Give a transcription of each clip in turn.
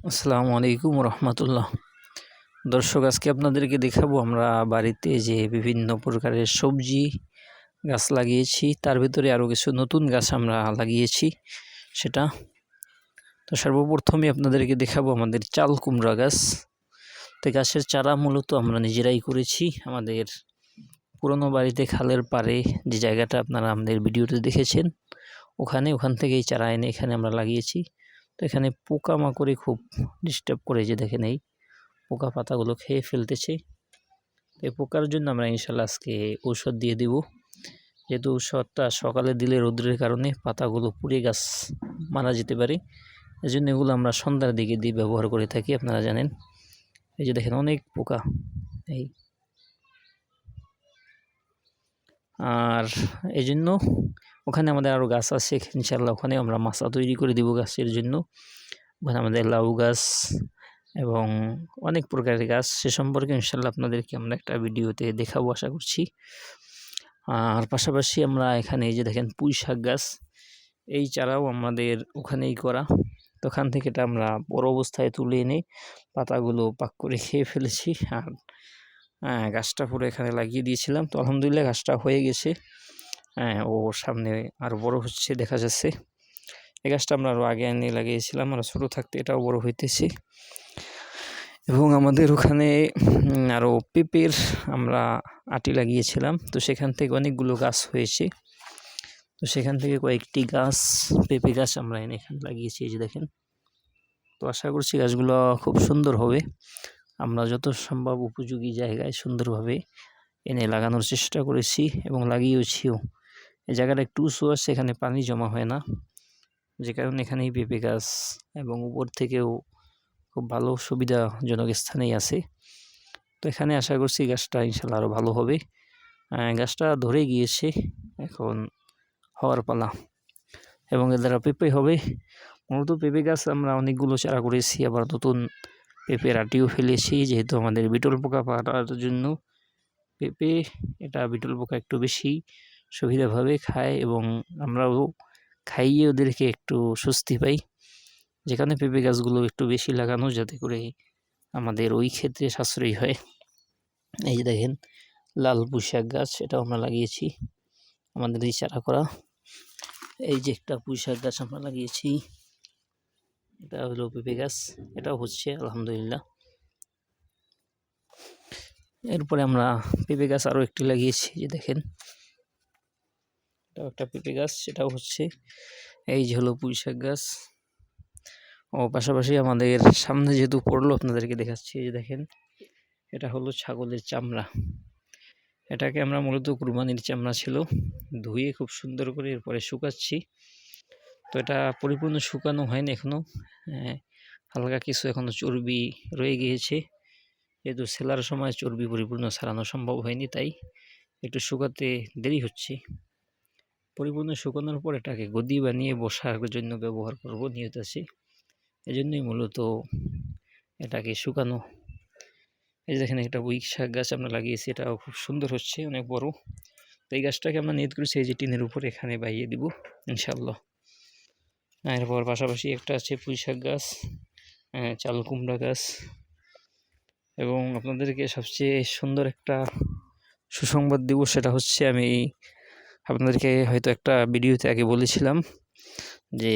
আসসালামু আলাইকুম রহমতুল্লাহ। দর্শক, আজকে আপনাদেরকে দেখাবো আমরা বাড়িতে যে বিভিন্ন প্রকারের সবজি গাছ লাগিয়েছি, তার ভিতরে আরও কিছু নতুন গাছ আমরা লাগিয়েছি, সেটা। তো সর্বপ্রথমে আপনাদেরকে দেখাবো আমাদের চাল কুমড়া গাছ। তো গাছের চারা মূলত আমরা নিজেরাই করেছি, আমাদের পুরনো বাড়িতে খালের পাড়ে যে জায়গাটা আপনারা আমাদের ভিডিওতে দেখেছেন, ওখানে, ওখান থেকেই চারা এনে এখানে আমরা লাগিয়েছি। তো এখানে পোকামাকড়ে খুব ডিস্টার্ব করে যে দেখেন এই পোকা পাতাগুলো খেয়ে ফেলতেছে। এই পোকার জন্য আমরা ইনশাল্লাহ আজকে ঔষধ দিয়ে দিব। যেহেতু ঔষধটা সকালে দিলে রোদ্রের কারণে পাতাগুলো পুড়ে গাছ মারা যেতে পারে এই জন্য এগুলো আমরা সন্ধ্যার দিকে দিয়ে ব্যবহার করে থাকি, আপনারা জানেন। এই যে দেখেন অনেক পোকা, এই। আর এই জন্য ওখানে আমাদের আরও গাছ আছে ইনশাল্লাহ ওখানে আমরা মাছা তৈরি করে দিব গাছের জন্য। ওখানে আমাদের লাউ গাছ এবং অনেক প্রকারের গাছ, সে সম্পর্কে ইনশাল্লাহ আপনাদেরকে আমরা একটা ভিডিওতে দেখাবো আশা করছি। আর পাশাপাশি আমরা এখানে এই যে দেখেন পুঁই শাক গাছ, এই চারাও আমাদের ওখানেই করা। ওখান থেকে এটা আমরা বড় অবস্থায় তুলে এনে পাতাগুলো পাক করে খেয়ে ফেলেছি। আর হ্যাঁ গাছটা পুরো এখানে লাগিয়ে দিয়েছিলাম। তো আলহামদুলিল্লাহ গাছটা হয়ে গেছে। হ্যাঁ ও সামনে আরও বড় হচ্ছে দেখা যাচ্ছে। এই গাছটা আমরা আরও আগে এনে লাগিয়েছিলাম আমরা ছোটো থাকতে এটাও বড় হইতেছে। এবং আমাদের ওখানে আরও পেঁপের আমরা আটি লাগিয়েছিলাম, তো সেখান থেকে অনেকগুলো গাছ হয়েছে। তো সেখান থেকে কয়েকটি গাছ, পেঁপে গাছ আমরা এনে এখানে লাগিয়েছি, এই যে দেখেন। তো আশা করছি গাছগুলো খুব সুন্দর হবে। আমরা যত সম্ভব উপযোগী জায়গায় সুন্দরভাবে এনে লাগানোর চেষ্টা করেছি এবং লাগিয়েছিও। এই জায়গাটা একটু উঁচু আছে এখানে পানি জমা হয় না। যে কারণে এখানেই পেঁপে গাছ এবং উপর থেকেও খুব ভালো সুবিধাজনক স্থানেই আছে। তো এখানে আশা করছি গাছটা ইনশাল্লাহ আরও ভালো হবে। গাছটা ধরে গিয়েছে, এখন হওয়ার পালা। এবং এর দ্বারা পেঁপে হবে। মূলত পেঁপে গাছ আমরা অনেকগুলো চারা করেছি, আবার নতুন পেঁপের আটিও ফেলেছি। যেহেতু আমাদের বিটল পোকা পাওয়ার জন্য পেঁপে, এটা বিটল পোকা একটু বেশি। সুবিধাভাবে খায় এবং আমরাও খাইয়ে ওদেরকে একটু স্বস্তি পাই। যেখানে পেঁপে গাছগুলো একটু বেশি লাগানো যাতে করে আমাদের ওই ক্ষেত্রে সাশ্রয়ী হয়। এই যে দেখেন, লাল পুঁইশাক গাছ, এটাও আমরা লাগিয়েছি আমাদের এই চারা করা। এই যে একটা পুঁইশাক গাছ আমরা লাগিয়েছি, এটা হলো পেঁপে গাছ, এটাও হচ্ছে, আলহামদুলিল্লাহ। এরপরে আমরা পেঁপে গাছ আরও একটি লাগিয়েছি যে দেখেন। এটাও একটা পেঁপে গাছ, সেটাও হচ্ছে। এই যে হলো পুঁই শাক গাছ। ও পাশাপাশি আমাদের সামনে যেহেতু পড়ল, আপনাদেরকে দেখাচ্ছি, এই যে দেখেন, এটা হলো ছাগলের চামড়া। এটাকে আমরা মূলত কুরবানির চামড়া ছিল। ধুয়ে খুব সুন্দর করে এরপরে শুকাচ্ছি। তো এটা পরিপূর্ণ শুকানো হয়নি এখনও হালকা কিছু এখনও চর্বি রয়ে গিয়েছে। যেহেতু সেলার সময় চর্বি পরিপূর্ণ সারানো সম্ভব হয়নি, তাই একটু শুকাতে দেরি হচ্ছে। পরিপূর্ণ শুকানোর পর এটাকে গদি বানিয়ে বসার জন্য ব্যবহার করব নিয়ত আছে। এজন্যই মূলত এটাকে শুকানো। এই যেখানে একটা উইক শাক গাছ আমরা লাগিয়েছি, এটাও খুব সুন্দর হচ্ছে, অনেক বড়। তো এই গাছটাকে আমরা নিয়ত করেছি এই যে টিনের উপর এখানে বাইয়ে দিব ইনশাল্লাহ এরপর পাশাপাশি একটা আছে পুঁই শাক গাছ চাল কুমড়া গাছ। এবং আপনাদেরকে সবচেয়ে সুন্দর একটা সুসংবাদ দিব সেটা হচ্ছে আমি আপনাদেরকে হয়তো একটা ভিডিওতে আগে বলেছিলাম যে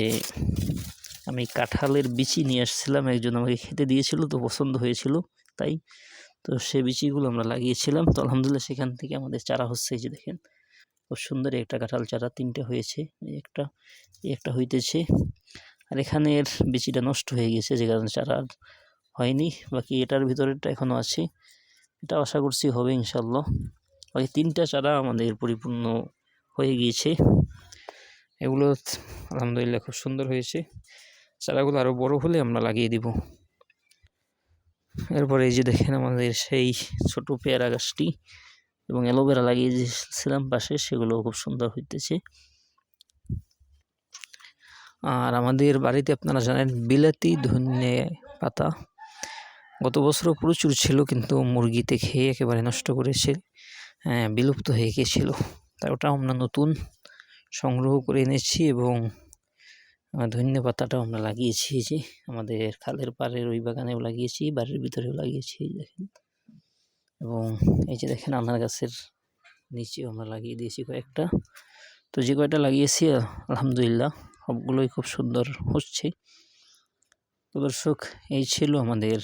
আমি কাঁঠালের বিচি নিয়ে আসছিলাম, একজন আমাকে খেতে দিয়েছিল, তো পছন্দ হয়েছিল তাই। তো সে বিচিগুলো আমরা লাগিয়েছিলাম, তো আলহামদুলিল্লাহ সেখান থেকে আমাদের চারা হচ্ছে এই যে দেখেন। খুব সুন্দর একটা কাঁঠাল চারা, তিনটে হয়েছে একটা একটা হইতেছে। আর এখানের বিচিটা নষ্ট হয়ে গেছে, যে কারণে চারা আর হয়নি, বাকি এটার ভিতরেরটা এখনও আছে। এটা আশা করছি হবে ইনশাল্লাহ বাকি তিনটা চারা আমাদের পরিপূর্ণ হয়ে গিয়েছে। এগুলো আলহামদুলিল্লাহ খুব সুন্দর হয়েছে। চারাগুলো আরও বড় হলে আমরা লাগিয়ে দিব। এরপরে এই যে দেখেন আমাদের সেই ছোট পেয়ারা গাছটি এবং অ্যালোভেরা লাগিয়ে দিয়েছিলাম পাশে সেগুলো খুব সুন্দর হইতেছে। আর আমাদের বাড়িতে আপনারা জানেন বিলাতি ধনে পাতা। গত বছরও প্রচুর ছিল কিন্তু মুরগিতে খেয়ে একেবারে নষ্ট করেছে। হ্যাঁ বিলুপ্ত হয়ে গিয়েছিল। তাই ওটা আমরা নতুন সংগ্রহ করে এনেছি এবং ধন্যে পাতাটাও আমরা লাগিয়েছি যে, আমাদের খালের পাড়ের ওই বাগানেও লাগিয়েছি, বাড়ির ভিতরেও লাগিয়েছি দেখেন। এবং এই যে দেখেন আনার গাছের নিচেও আমরা লাগিয়ে দিয়েছি কয়েকটা। তো যে কয়টা লাগিয়েছি, আলহামদুলিল্লাহ সবগুলোই খুব সুন্দর হচ্ছে। তো দর্শক, এই ছিল আমাদের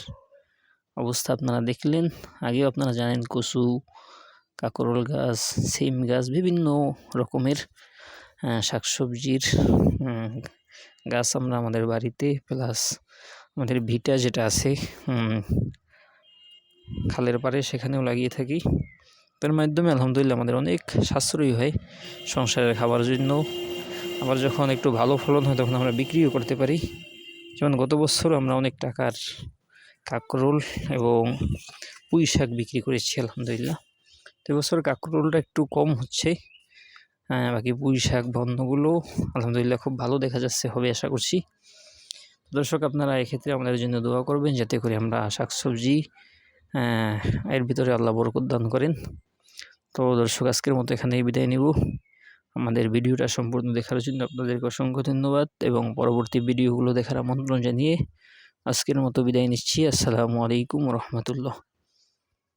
অবস্থা। আপনারা দেখলেন, আগেও আপনারা জানেন কচু কাকরোল গাছ, সিম গাছ, বিভিন্ন রকমের শাকসবজির গাছ আমরা আমাদের বাড়িতে প্লাস আমাদের ভিটা যেটা আছে খালের পাড়ে সেখানেও লাগিয়ে থাকি। তার মাধ্যমে আলহামদুলিল্লাহ আমাদের অনেক সাশ্রয়ী হয় সংসারের খাবার জন্য। আবার যখন একটু ভালো ফলন হয় তখন আমরা বিক্রিও করতে পারি। যেমন গত বছর আমরা অনেক টাকার কাকরোল এবং পুঁই শাক বিক্রি করেছি, আলহামদুলিল্লাহ। তো এবছর কাকরোলটা একটু কম হচ্ছে। হ্যাঁ বাকি পুঁই শাক বা অন্যগুলো আলহামদুলিল্লাহ খুব ভালো দেখা যাচ্ছে, হবে আশা করছি। দর্শক, আপনারা এক্ষেত্রে আমাদের জন্য দোয়া করবেন যাতে করে আমরা শাকসবজি এর ভিতরে আল্লাহ বরকত দান করেন। তো দর্শক, আজকের মতো এখানেই বিদায় নিব। আমাদের ভিডিওটা সম্পূর্ণ দেখার জন্য আপনাদেরকে অসংখ্য ধন্যবাদ এবং পরবর্তী ভিডিওগুলো দেখার আমন্ত্রণ জানিয়ে আজকের মতো বিদায় নিচ্ছি। আসসালামু আলাইকুম রহমতুল্লাহ।